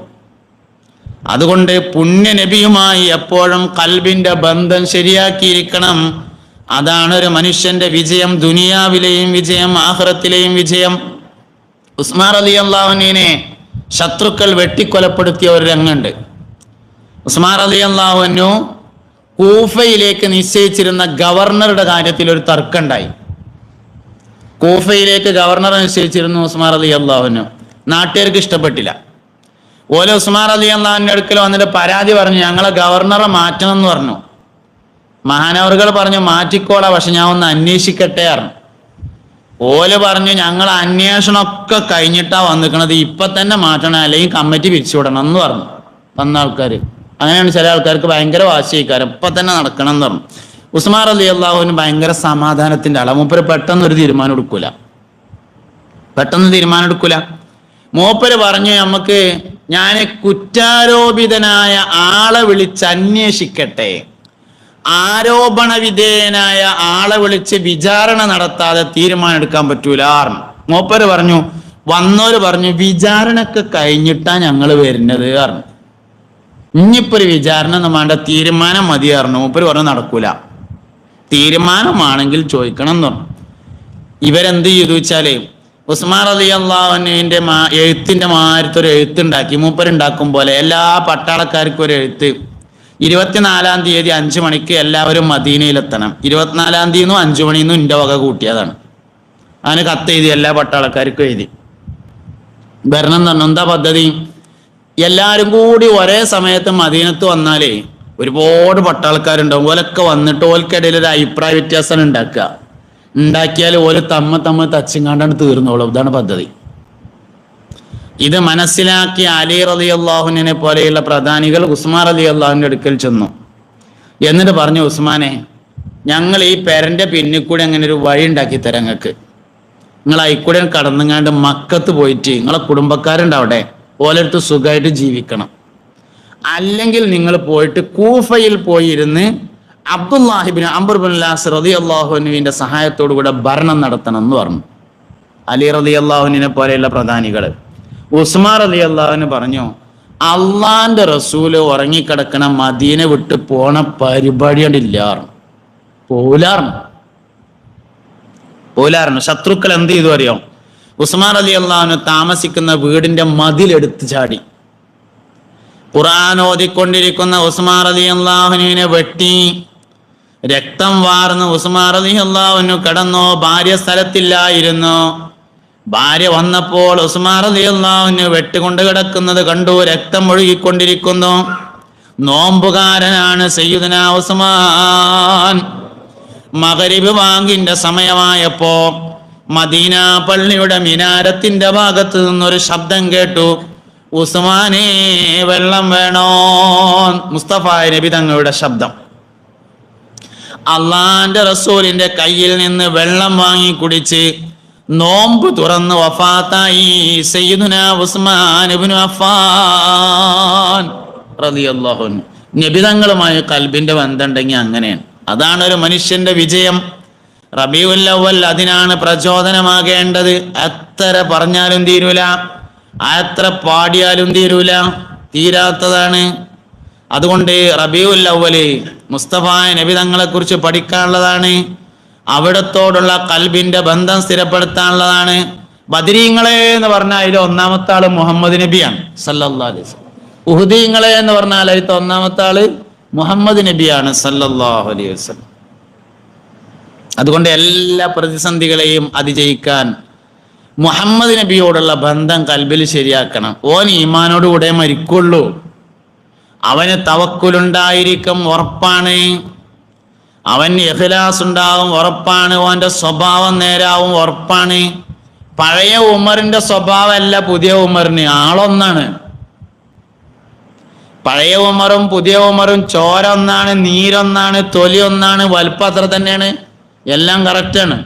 അതുകൊണ്ട് പുണ്യനബിയുമായി എപ്പോഴും കൽബിന്റെ ബന്ധം ശരിയാക്കിയിരിക്കണം. അതാണ് ഒരു മനുഷ്യന്റെ വിജയം ദുനിയാവിലെയും വിജയം ആഹ്റത്തിലെയും വിജയം. ഉസ്മാർ അലി അള്ളാഹുനെ ശത്രുക്കൾ വെട്ടിക്കൊലപ്പെടുത്തിയ ഒരു രംഗുണ്ട് ഉസ്മാർ അലി അള്ളാഹുനു കൂഫയിലേക്ക് നിശ്ചയിച്ചിരുന്ന ഗവർണറുടെ കാര്യത്തിൽ ഒരു തർക്കമുണ്ടായി. കൂഫയിലേക്ക് ഗവർണർ നിശ്ചയിച്ചിരുന്നു ഉസ്മാർ അലി അള്ളാഹുനു നാട്ടുകാർക്ക് ഇഷ്ടപ്പെട്ടില്ല. ഓല ഉസ്മാൻ അലി അള്ളാഹിന്റെ അടുക്കൽ വന്നിട്ട് പരാതി പറഞ്ഞു ഞങ്ങളെ ഗവർണറെ മാറ്റണം എന്ന് പറഞ്ഞു. മഹാനവറുകൾ പറഞ്ഞു മാറ്റിക്കോളാ പക്ഷെ ഞാൻ ഒന്ന് അന്വേഷിക്കട്ടെ പറഞ്ഞു. ഓൽ പറഞ്ഞു ഞങ്ങൾ അന്വേഷണമൊക്കെ കഴിഞ്ഞിട്ടാ വന്നിക്കണത്. ഇപ്പൊ തന്നെ മാറ്റണം അല്ലെങ്കിൽ കമ്മിറ്റി പിരിച്ചുവിടണം എന്ന് പറഞ്ഞു. വന്ന ആൾക്കാർ അങ്ങനെയാണ് ചില ആൾക്കാർക്ക് ഭയങ്കര വാശിക്കാരം ഇപ്പൊ തന്നെ നടക്കണം എന്ന് പറഞ്ഞു. ഉസ്മാർ അലി അള്ളാഹുവിന് ഭയങ്കര സമാധാനത്തിന്റെ അളവ് മൂപ്പര് പെട്ടെന്ന് ഒരു തീരുമാനം എടുക്കൂല. പെട്ടെന്ന് തീരുമാനം എടുക്കൂല. മൂപ്പര് പറഞ്ഞു നമുക്ക് ഞാൻ കുറ്റാരോപിതനായ ആളെ വിളിച്ച് അന്വേഷിക്കട്ടെ ആരോപണ വിധേയനായ ആളെ വിളിച്ച് വിചാരണ നടത്താതെ തീരുമാനം എടുക്കാൻ പറ്റൂല. മൂപ്പര് പറഞ്ഞു വന്നവര് പറഞ്ഞു വിചാരണക്ക് കഴിഞ്ഞിട്ടാ ഞങ്ങൾ വരുന്നത് പറഞ്ഞു ഇനിയിപ്പോ ഒരു വിചാരണ വേണ്ട തീരുമാനം മതി പറഞ്ഞു മൂപ്പര് പറഞ്ഞു നടക്കൂല. തീരുമാനമാണെങ്കിൽ ചോദിക്കണം എന്ന് പറഞ്ഞു. ഇവരെന്ത് ചെയ്തു വെച്ചാൽ ഉസ്മാൻ അലി അള്ളാഹുവിന്റെ മാ എഴുത്തിന്റെ മാരത്ത് ഒരു എഴുത്തുണ്ടാക്കി മൂപ്പരുണ്ടാക്കും പോലെ എല്ലാ പട്ടാളക്കാർക്കും ഒരു എഴുത്ത്. ഇരുപത്തിനാലാം തീയതി അഞ്ചു മണിക്ക് എല്ലാവരും മദീനയിലെത്തണം. ഇരുപത്തിനാലാം തീയതി അഞ്ചു മണിന്നും ഇന്റെ വക കൂട്ടിയതാണ്. അതിന് കത്ത് എഴുതി എല്ലാ പട്ടാളക്കാർക്കും എഴുതി. ഭരണം തന്നെ എന്താ പദ്ധതി? എല്ലാവരും കൂടി ഒരേ സമയത്ത് മദീനത്ത് വന്നാലേ ഒരുപാട് പട്ടാൾക്കാരുണ്ടാവും ഓലൊക്കെ വന്നിട്ട് ഓൽക്കിടയിൽ ഒരു അഭിപ്രായ വ്യത്യാസം ഉണ്ടാക്കുക. ഉണ്ടാക്കിയാൽ ഓരോ തമ്മ തമ്മ തച്ചിങ്ങാണ്ടാണ് തീർന്നോളും. ഇതാണ് പദ്ധതി. ഇത് മനസ്സിലാക്കി അലി റലി അള്ളാഹുനെ പോലെയുള്ള പ്രധാനികൾ ഉസ്മാൻ അലി അള്ളാഹുവിന്റെ അടുക്കൽ ചെന്നു. എന്നിട്ട് പറഞ്ഞു ഉസ്മാനെ ഞങ്ങൾ ഈ പെരന്റെ പിന്നിൽ കൂടെ അങ്ങനെ ഒരു വഴി ഉണ്ടാക്കി തരാം ഞങ്ങൾക്ക്. നിങ്ങൾ അയിക്കൂടെ കടന്നുങ്ങാണ്ട് മക്കത്ത് പോയിട്ട് നിങ്ങളെ കുടുംബക്കാരുണ്ട് അവിടെ. ഓലടുത്ത് സുഖമായിട്ട് ജീവിക്കണം. അല്ലെങ്കിൽ നിങ്ങൾ പോയിട്ട് കൂഫയിൽ പോയി ഇരുന്ന് അബ്ദുല്ലാഹിബിൻ അംബർ ബിൻ ലാസ് റതി അള്ളാഹുനുവിന്റെ സഹായത്തോടു കൂടെ ഭരണം നടത്തണം എന്ന് പറഞ്ഞു. അലി റതി അള്ളാഹുവിനെ പോലെയുള്ള പ്രധാനികൾ ഉസ്മാർ അലി അള്ളാഹുവിന് പറഞ്ഞു അള്ളാന്റെ റസൂൽ ഉറങ്ങിക്കിടക്കണ മദീനെ വിട്ട് പോണ പരിപാടി കണ്ടില്ലാറും പോലാറും പോലാറുണ്ട് ശത്രുക്കൾ എന്ത് ചെയ്തു അറിയോ? ഉസ്മാൻ അലി അള്ളാഹുന് താമസിക്കുന്ന വീടിന്റെ മതിലെടുത്ത് ചാടി. ഖുർആൻ ഓതിക്കൊണ്ടിരിക്കുന്ന ഉസ്മാൻ അലി അള്ളാഹുനുവിനെ വെട്ടി രക്തം വാർന്ന് ഉസ്മാൻ അള്ളാഹുനു കടന്നു ഭാര്യ സ്ഥലത്തില്ലായിരുന്നു. ഭാര്യ വന്നപ്പോൾ ഉസ്മാൻ അള്ളാഹുനു വെട്ടുകൊണ്ട് കിടക്കുന്നത് കണ്ടു രക്തം ഒഴുകിക്കൊണ്ടിരിക്കുന്നു. നോമ്പുകാരനാണ് സയ്യിദന ഉസ്മാൻ. മകരിബ് വാങ്ങിന്റെ സമയമായപ്പോ മദീന പള്ളിയുടെ മിനാരത്തിന്റെ ഭാഗത്ത് നിന്നൊരു ശബ്ദം കേട്ടു. ഉസ്മാനേ വെള്ളം വേണോ? മുസ്തഫ നബി തങ്ങളുടെ ശബ്ദം. അള്ളാന്റെ റസൂലിന്റെ കയ്യിൽ നിന്ന് വെള്ളം വാങ്ങി കുടിച്ച് നോമ്പ് തുറന്ന് വഫാത്തായി സയ്യിദുന ഉസ്മാൻ ഇബ്നു റളിയല്ലാഹു നബിതങ്ങളുമായി കൽബിന്റെ ബന്ധമുണ്ടെങ്കിൽ അങ്ങനെയാണ്. അതാണ് ഒരു മനുഷ്യന്റെ വിജയം. റബീഉൽ അവൽ അതിനാണ് പ്രചോദനമാകേണ്ടത്. എത്ര പറഞ്ഞാലും തീരൂല. എത്ര പാടിയാലും തീരൂല. തീരാത്തതാണ് അതുകൊണ്ട് റബിയുൽ അവൽ മുസ്തഫ നബി തങ്ങളെ കുറിച്ച് പഠിക്കാനുള്ളതാണ്. അവിടത്തോടുള്ള കൽബിന്റെ ബന്ധം സ്ഥിരപ്പെടുത്താനുള്ളതാണ്. ബദരീങ്ങളെ എന്ന് പറഞ്ഞാൽ അതിൽ ഒന്നാമത്തെ ആൾ മുഹമ്മദ് നബിയാണ് സല്ലല്ലാഹു അലൈഹി വസല്ലം. ഉഹുദീങ്ങളെ എന്ന് പറഞ്ഞാൽ അതിലത്തെ ഒന്നാമത്തെ ആൾ മുഹമ്മദ് നബിയാണ് സല്ലല്ലാഹു അലൈഹി വസല്ലം. അതുകൊണ്ട് എല്ലാ പ്രതിസന്ധികളെയും അതിജയിക്കാൻ മുഹമ്മദ് നബിയോടുള്ള ബന്ധം കൽബിൽ ശരിയാക്കണം. ഓൻ ഈമാനോടുകൂടെ മരിക്കുള്ളൂ. അവന് തവക്കുലുണ്ടായിരിക്കും ഉറപ്പാണ്. അവൻ എഹ്ലാസ് ഉണ്ടാവും ഉറപ്പാണ്. അവന്റെ സ്വഭാവം നേരാവും ഉറപ്പാണ്. പഴയ ഉമറിന്റെ സ്വഭാവമല്ല പുതിയ ഉമറിന്. ആളൊന്നാണ്. പഴയ ഉമറും പുതിയ ഉമറും ചോര ഒന്നാണ് നീരൊന്നാണ് തൊലി ഒന്നാണ് വലുപ്പം അത്ര തന്നെയാണ്. എല്ലാം കറക്റ്റാണ്.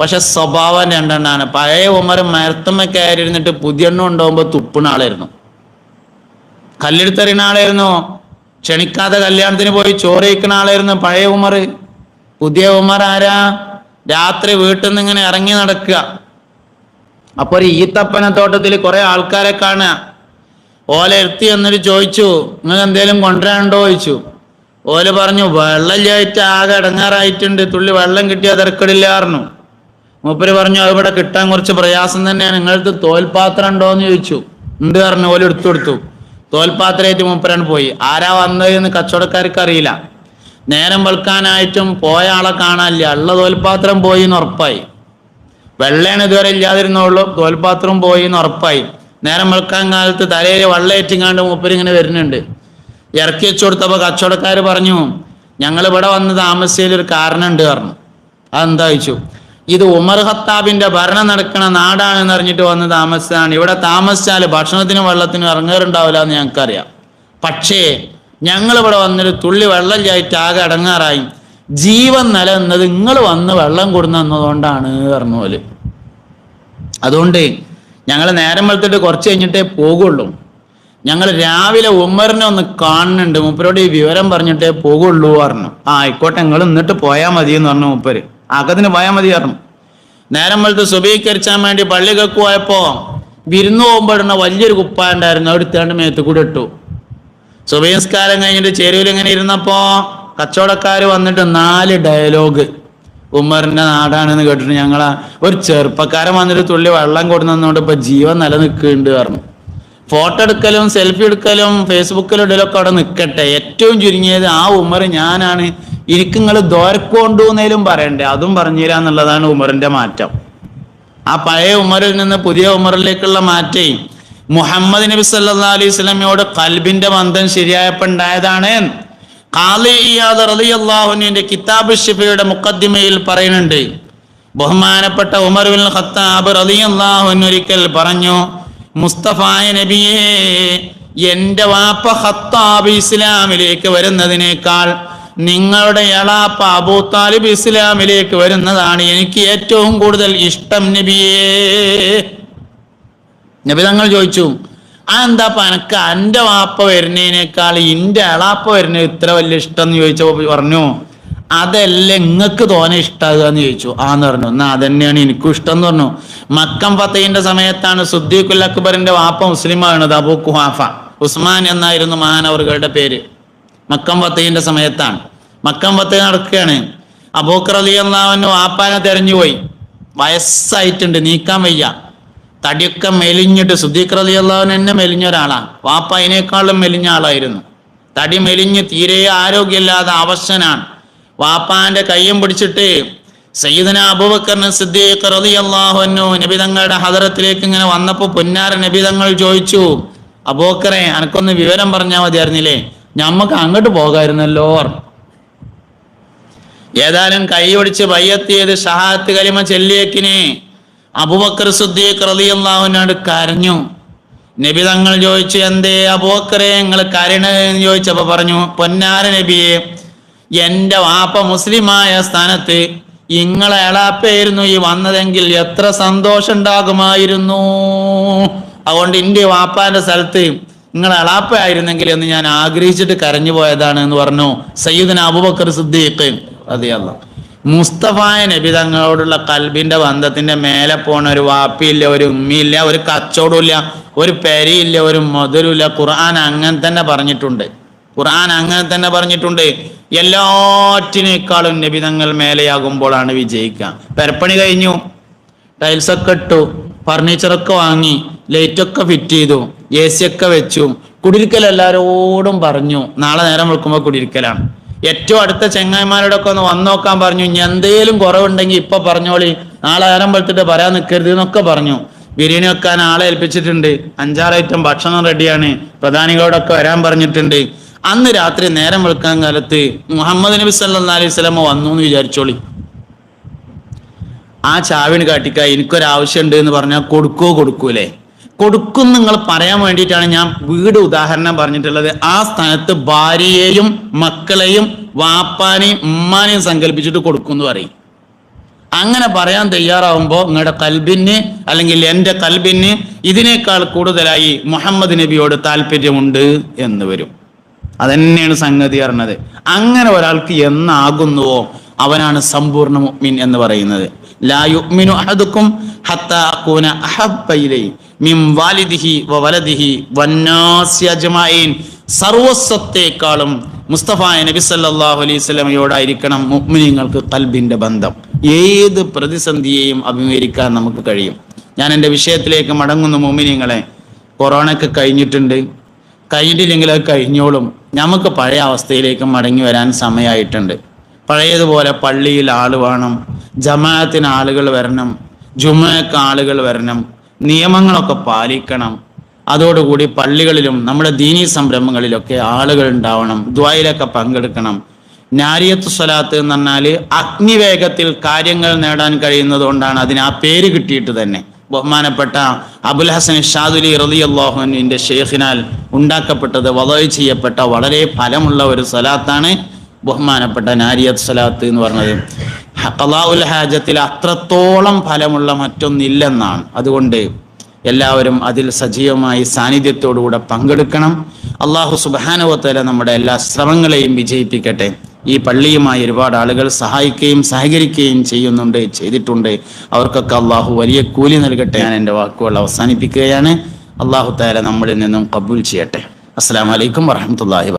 പക്ഷെ സ്വഭാവം രണ്ടെണ്ണാണ്. പഴയ ഉമർ മരത്തുമ്മ കയറി ഇരുന്നിട്ട് പുതിയ എണ്ണം ഉണ്ടാവുമ്പോൾ തുപ്പുന്ന ആളായിരുന്നു. കല്ലെടുത്തെറിയുന്ന ആളായിരുന്നു. ക്ഷണിക്കാതെ കല്യാണത്തിന് പോയി ചോറയിക്കുന്ന ആളായിരുന്നു പഴയ ഉമർ. പുതിയ ഉമർ ആരാ? രാത്രി വീട്ടിൽ നിന്ന് ഇങ്ങനെ ഇറങ്ങി നടക്കുക. അപ്പൊ ഒരു ഈത്തപ്പനത്തോട്ടത്തിൽ കുറെ ആൾക്കാരെ കാണുക. ഓല എത്തി എന്നിട്ട് ചോദിച്ചു നിങ്ങൾ എന്തേലും കൊണ്ടുവരാനുണ്ടോ? ചോദിച്ചു. ഓല പറഞ്ഞു വെള്ളമില്ലായിട്ട് ആകെ ഇടങ്ങാറായിട്ടുണ്ട്. തുള്ളി വെള്ളം കിട്ടിയാൽ തിരക്കടില്ല പറഞ്ഞു. മൂപ്പര് പറഞ്ഞു "അത് ഇവിടെ കിട്ടാൻ കുറച്ച് പ്രയാസം തന്നെയാണ് നിങ്ങളടുത്ത് തോൽപാത്രം ഉണ്ടോ എന്ന് ചോദിച്ചു. ഉണ്ട് പറഞ്ഞു. ഓൽ എടുത്തു കൊടുത്തു. തോൽപാത്രമായിട്ട് മൂപ്പരാണ് പോയി. ആരാ വന്നത് എന്ന് കച്ചവടക്കാർക്ക് അറിയില്ല. നേരം വെളുക്കാനായിട്ടും പോയ ആളെ കാണാനില്ല. ഉള്ള തോൽപാത്രം പോയി എന്ന് ഉറപ്പായി. വെള്ളയാണ് ഇതുവരെ ഇല്ലാതിരുന്നുള്ളൂ. തോൽപാത്രം പോയി എന്ന് ഉറപ്പായി. നേരം വെളുക്കാൻ കാലത്ത് തലയിൽ വെള്ളയേറ്റിങ്ങാണ്ട് മൂപ്പര് ഇങ്ങനെ വരുന്നുണ്ട്. ഇറക്കി വെച്ചു കൊടുത്തപ്പോൾ കച്ചവടക്കാർ പറഞ്ഞു ഞങ്ങൾ ഇവിടെ വന്ന് താമസിച്ചതിൽ ഒരു കാരണമുണ്ട് പറഞ്ഞു. അതെന്താ ചോദിച്ചു? ഇത് ഉമർ ഹത്താബിന്റെ ഭരണം നടക്കണ നാടാണെന്ന് അറിഞ്ഞിട്ട് വന്ന് താമസിച്ചതാണ്. ഇവിടെ താമസിച്ചാൽ ഭക്ഷണത്തിനും വെള്ളത്തിനും ഇറങ്ങാറുണ്ടാവില്ല എന്ന് ഞങ്ങൾക്കറിയാം. പക്ഷേ ഞങ്ങൾ ഇവിടെ വന്നൊരു തുള്ളി വെള്ളം ചായിട്ട് ആകെ അടങ്ങാറായി. ജീവൻ നിലനിന്നത് നിങ്ങൾ വന്ന് വെള്ളം കൊടുന്നതുകൊണ്ടാണ് പറഞ്ഞ പോലെ. അതുകൊണ്ട് ഞങ്ങൾ നേരം വെളുത്തിട്ട് കുറച്ച് കഴിഞ്ഞിട്ടേ പോകുള്ളൂ. ഞങ്ങൾ രാവിലെ ഉമ്മറിനെ ഒന്ന് കാണുന്നുണ്ട്. മൂപ്പരോട് ഈ വിവരം പറഞ്ഞിട്ടേ പോകുള്ളൂ പറഞ്ഞു. ആ ആയിക്കോട്ടെ നിങ്ങൾ എന്നിട്ട് പോയാൽ മതി എന്ന് പറഞ്ഞു മൂപ്പര്. അകത്തിന് പോയാൽ മതി പറഞ്ഞു. നേരം വലുത് സുബീകരിച്ചാൻ വേണ്ടി പള്ളികൾക്ക് പോയപ്പോൾ വിരുന്ന് പോകുമ്പോഴുന്ന വലിയൊരു കുപ്പ ഉണ്ടായിരുന്നു എടുത്താണ്ട് മേത്ത് കൂടെ ഇട്ടു. സുബീസ്കാരം കഴിഞ്ഞിട്ട് ചേരുവിൽ ഇങ്ങനെ ഇരുന്നപ്പോ കച്ചവടക്കാർ വന്നിട്ട് നാല് ഡയലോഗ് ഉമ്മറിന്റെ നാടാണെന്ന് കേട്ടിട്ട് ഞങ്ങളാ ഒരു ചെറുപ്പക്കാരൻ വന്നിട്ട് തുള്ളി വെള്ളം കൊടുന്നതുകൊണ്ട് ഇപ്പൊ ജീവൻ നിലനിൽക്കുന്നുണ്ട് പറഞ്ഞു. ഫോട്ടോ എടുക്കലും സെൽഫി എടുക്കലും ഫേസ്ബുക്കിൽ ഇടലൊക്കെ അവിടെ നിൽക്കട്ടെ ഏറ്റവും ചുരുങ്ങിയത് ആ ഉമ്മർ ഞാനാണ്. എനിക്ക് നിങ്ങൾ ദോരക്കൊണ്ടുവന്നേലും പറയണ്ടേ? അതും പറഞ്ഞു തരാന്നുള്ളതാണ് ഉമറിന്റെ മാറ്റം. ആ പഴയ ഉമറിൽ നിന്ന് പുതിയ ഉമറിലേക്കുള്ള മാറ്റേ മുഹമ്മദ് നബി സല്ലാ അലൈഹി സ്വലമയോട് കൽബിന്റെ ബന്ധം ശരിയായപ്പോ ഉണ്ടായതാണ്. റളിയല്ലാഹുവിന്റെ കിതാബ് ഷിഫയുടെ മുഖദ്ദിമയിൽ പറയുന്നുണ്ട്. ബഹുമാനപ്പെട്ട ഉമർ ബിൻ ഖത്താബ് ഒരിക്കൽ പറഞ്ഞു മുസ്തഫായ നബിയേ എന്റെ വാപ്പ ഖത്താബ് ഇസ്ലാമിലേക്ക് വരുന്നതിനേക്കാൾ നിങ്ങളുടെ എളാപ്പ അബൂ താലിബ് ഇസ്ലാമിലേക്ക് വരുന്നതാണ് എനിക്ക് ഏറ്റവും കൂടുതൽ ഇഷ്ടം നബിയേ. നബി തങ്ങൾ ചോദിച്ചു ആ എന്താപ്പ എനക്ക് എന്റെ വാപ്പ വരുന്നതിനേക്കാൾ ഇന്റെ എളാപ്പ വരുന്ന ഇത്ര വലിയ ഇഷ്ടം? എന്ന് ചോദിച്ചപ്പോ പറഞ്ഞു അതല്ല നിങ്ങൾക്ക് തോനെ ഇഷ്ടാകുക എന്ന് ചോദിച്ചു. ആന്ന് പറഞ്ഞു എന്നാ അതന്നെയാണ് എനിക്കും ഇഷ്ടം എന്ന് പറഞ്ഞു. മക്കം ഫത്തയിന്റെ സമയത്താണ് സുദ്ദീഖുൽ അക്ബറിന്റെ വാപ്പ മുസ്ലിം മുസ്ലിമാണത് അബൂ ഖുഹാഫ. ഉസ്മാൻ എന്നായിരുന്നു മഹാനവറുകളുടെ പേര്. മക്കം വത്തയിന്റെ സമയത്താണ്. മക്കം ഫത്തഹ് നടക്കുകയാണ്. അബൂക്കർ അലി അള്ളാഹുവിന് വാപ്പാനെ തെരഞ്ഞുപോയി. വയസ്സായിട്ടുണ്ട് നീക്കാൻ വയ്യ. തടിയൊക്കെ മെലിഞ്ഞിട്ട് സുദ്ദീഖർ അലി അള്ളാഹുവിന് തന്നെ മെലിഞ്ഞ ഒരാളാണ്. വാപ്പ അതിനേക്കാളും മെലിഞ്ഞ ആളായിരുന്നു. തടി മെലിഞ്ഞ് തീരെ ആരോഗ്യമില്ലാതെ അവശനാണ്. വാപ്പാന്റെ കയ്യും പിടിച്ചിട്ട് സയ്യിദന അബൂബക്കറിന് സിദ്ദീഖ് റളിയല്ലാഹു അള്ളാഹുനു നബിതങ്ങളുടെ ഹദറത്തിലേക്ക് ഇങ്ങനെ വന്നപ്പോൾ പൊന്നാര നബിതങ്ങൾ ചോദിച്ചു അബൂക്കറെ അനക്കൊന്ന് വിവരം പറഞ്ഞാൽ മതിയായിരുന്നില്ലേ? ഞമ്മക്ക് അങ്ങോട്ട് പോകായിരുന്നല്ലോ ഏതായാലും കൈ പിടിച്ച് ബയ്യത്തിയത് ഷഹാത്ത് കലിമ ചെല്ലിയേക്കിനെ അബൂബക്കർ സിദ്ദീഖ് റളിയല്ലാഹുവിനോട് കരഞ്ഞു. നബി തങ്ങൾ ചോദിച്ചു എന്തേ അബൂബക്കറെ? നിങ്ങൾ കരണെന്ന് ചോദിച്ചപ്പോ പറഞ്ഞു പൊന്നാര നബിയെ എന്റെ വാപ്പ മുസ്ലിമായ സ്ഥാനത്ത് ഇങ്ങളെ എളാപ്പായിരുന്നു ഈ വന്നതെങ്കിൽ എത്ര സന്തോഷം ഉണ്ടാകുമായിരുന്നു അതുകൊണ്ട് എന്റെ വാപ്പാന്റെ സ്ഥലത്ത് നിങ്ങൾ എളാപ്പായിരുന്നെങ്കിൽ എന്ന് ഞാൻ ആഗ്രഹിച്ചിട്ട് കരഞ്ഞു പോയതാണ് എന്ന് പറഞ്ഞു സയ്യിദിന് അബുബക്കർ സിദ്ദീഖ് അതെയല്ല മുസ്തഫായ നബി തങ്ങളോടുള്ള കൽബിന്റെ ബന്ധത്തിന്റെ മേലെ പോണ ഒരു വാപ്പിയില്ല ഒരു ഉമ്മിയില്ല ഒരു കച്ചവടമില്ല ഒരു പെരിയില്ല ഒരു മധുരമില്ല ഖുർആൻ അങ്ങനെ തന്നെ പറഞ്ഞിട്ടുണ്ട്. ഖുർആൻ അങ്ങനെ തന്നെ പറഞ്ഞിട്ടുണ്ട്. എല്ലാറ്റിനേക്കാളും നബി തങ്ങൾ മേലെയാകുമ്പോഴാണ് വിജയിക്കുക. പെരപ്പണി കഴിഞ്ഞു ടൈൽസൊക്കെ ഇട്ടു ഫർണിച്ചറൊക്കെ വാങ്ങി ലൈറ്റൊക്കെ ഫിറ്റ് ചെയ്തു. എ സി ഒക്കെ വെച്ചു. കുടിരിക്കൽ എല്ലാരോടും പറഞ്ഞു നാളെ നേരം വെക്കുമ്പോൾ കുടിരിക്കലാണ്. ഏറ്റവും അടുത്ത ചെങ്ങായിമാരോടൊക്കെ ഒന്ന് വന്നു നോക്കാൻ പറഞ്ഞു ഇനി എന്തേലും കുറവുണ്ടെങ്കിൽ ഇപ്പൊ പറഞ്ഞോളി. നാളെ നേരം വെളുത്തിട്ട് പറയാൻ നിൽക്കരുത് എന്നൊക്കെ പറഞ്ഞു. ബിരിയാണി വെക്കാൻ ആളെ ഏൽപ്പിച്ചിട്ടുണ്ട്. അഞ്ചാറ് ഐറ്റം ഭക്ഷണം റെഡിയാണ്. പ്രധാനികളോടൊക്കെ വരാൻ പറഞ്ഞിട്ടുണ്ട്. അന്ന് രാത്രി നേരം വെളുക്കാൻ കാലത്ത് മുഹമ്മദ് നബി സല്ലാ അലൈഹി സ്വലമ വന്നു എന്ന് വിചാരിച്ചോളി. ആ ചാവിന് കാട്ടിക്ക എനിക്കൊരാവശ്യമുണ്ട് എന്ന് പറഞ്ഞാൽ കൊടുക്കോ കൊടുക്കൂലേ? കൊടുക്കും നിങ്ങൾ പറയാൻ വേണ്ടിയിട്ടാണ് ഞാൻ വീട് ഉദാഹരണം പറഞ്ഞിട്ടുള്ളത്. ആ സ്ഥാനത്ത് ഭാര്യയെയും മക്കളെയും വാപ്പാനെയും ഉമ്മാനെയും സങ്കല്പിച്ചിട്ട് കൊടുക്കും എന്ന് പറയും. അങ്ങനെ പറയാൻ തയ്യാറാവുമ്പോൾ നിങ്ങളുടെ കൽബിന് അല്ലെങ്കിൽ എന്റെ കൽബിന് ഇതിനേക്കാൾ കൂടുതലായി മുഹമ്മദ് നബിയോട് താല്പര്യമുണ്ട് എന്ന് വരും. അതന്നെയാണ് സംഗതി അറിഞ്ഞത് അങ്ങനെ ഒരാൾക്ക് എന്നാകുന്നുവോ അവനാണ് സമ്പൂർണ മുഅ്മിൻ എന്ന് പറയുന്നത്. ലാ യുഅ്മിനു അഹദുക്കും ഹത്താ അകൂന മിൻ വാലിദിഹി വലദിഹി വന്നാസി അജ്മഈൻ. സർവസ്വത്തേക്കാളും മുസ്തഫ നബി സല്ലല്ലാഹു അലൈഹി വസല്ലമയോടായിരിക്കണം മുഅ്മിനീങ്ങൾക്ക് കൽബിന്റെ ബന്ധം. ഏത് പ്രതിസന്ധിയെയും അഭിമുഖീകരിക്കാൻ നമുക്ക് കഴിയും. ഞാൻ എന്റെ വിഷയത്തിലേക്ക് മടങ്ങുന്ന മുഅ്മിനീങ്ങളെ. കൊറോണയൊക്കെ കഴിഞ്ഞിട്ടുണ്ട്. കഴിഞ്ഞിട്ടില്ലെങ്കിൽ അത് കഴിഞ്ഞോളും. നമുക്ക് പഴയ അവസ്ഥയിലേക്ക് മടങ്ങി വരാൻ സമയമായിട്ടുണ്ട് പഴയതുപോലെ പള്ളിയിൽ ആൾ വേണം. ജമാഅത്തിന് ആളുകൾ വരണം. ജുമുഅക്ക് ആളുകൾ വരണം. നിയമങ്ങളൊക്കെ പാലിക്കണം. അതോടുകൂടി പള്ളികളിലും നമ്മുടെ ദീനീ സംരംഭങ്ങളിലൊക്കെ ആളുകൾ ഉണ്ടാവണം. ദ്വായിലൊക്കെ പങ്കെടുക്കണം. നാരിയത്ത് സ്വലാത്ത് എന്ന് പറഞ്ഞാൽ അഗ്നിവേഗത്തിൽ കാര്യങ്ങൾ നേടാൻ കഴിയുന്നത് കൊണ്ടാണ് അതിന് ആ പേര് കിട്ടിയിട്ട് തന്നെ. ബഹുമാനപ്പെട്ട അബുൽ ഹസൻ ഷാദുലി റലി അള്ളാഹുവിന്റെ ഷെയ്ഖിനാൽ ഉണ്ടാക്കപ്പെട്ടത് വധവ് ചെയ്യപ്പെട്ട വളരെ ഫലമുള്ള ഒരു സ്വലാത്താണ് ബഹുമാനപ്പെട്ട നാരിയത്ത് സ്വലാത്ത് എന്ന് പറഞ്ഞത്. ഖലാഉൽ ഹാജത്തിൽ അത്രത്തോളം ഫലമുള്ള മറ്റൊന്നില്ലെന്നാണ്. അതുകൊണ്ട് എല്ലാവരും അതിൽ സജീവമായി സാന്നിധ്യത്തോടുകൂടെ പങ്കെടുക്കണം. അള്ളാഹു സുബാനുവത്തല നമ്മുടെ എല്ലാ ശ്രമങ്ങളെയും വിജയിപ്പിക്കട്ടെ. ഈ പള്ളിയുമായി ഒരുപാട് ആളുകൾ സഹായിക്കുകയും സഹകരിക്കുകയും ചെയ്യുന്നുണ്ട് ചെയ്തിട്ടുണ്ട്. അവർക്കൊക്കെ അള്ളാഹു വലിയ കൂലി നൽകട്ടെ. ഞാൻ എന്റെ വാക്കുകൾ അവസാനിപ്പിക്കുകയാണ്. അള്ളാഹു താല നമ്മളിൽ നിന്നും കബൂൽ ചെയ്യട്ടെ. അസ്സാം വലൈക്കും വറഹമത്തല്ലാഹി